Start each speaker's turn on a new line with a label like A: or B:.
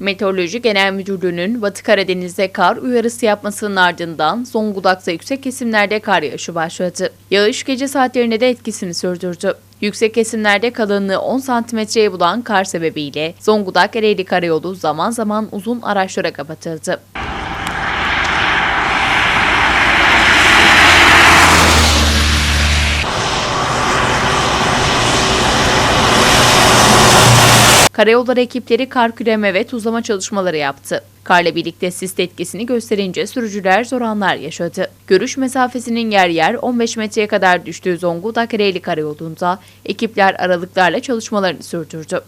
A: Meteoroloji Genel Müdürlüğü'nün Batı Karadeniz'de kar uyarısı yapmasının ardından Zonguldak'ta yüksek kesimlerde kar yağışı başladı. Yağış gece saatlerinde de etkisini sürdürdü. Yüksek kesimlerde kalınlığı 10 santimetreye bulan kar sebebiyle Zonguldak Ereğli Karayolu zaman zaman uzun araçlara kapatıldı. Karayolları ekipleri kar küreme ve tuzlama çalışmaları yaptı. Karla birlikte sis etkisini gösterince sürücüler zor anlar yaşadı. Görüş mesafesinin yer yer 15 metreye kadar düştüğü Zonguldak Ereğli Karayolu'nda ekipler aralıklarla çalışmalarını sürdürdü.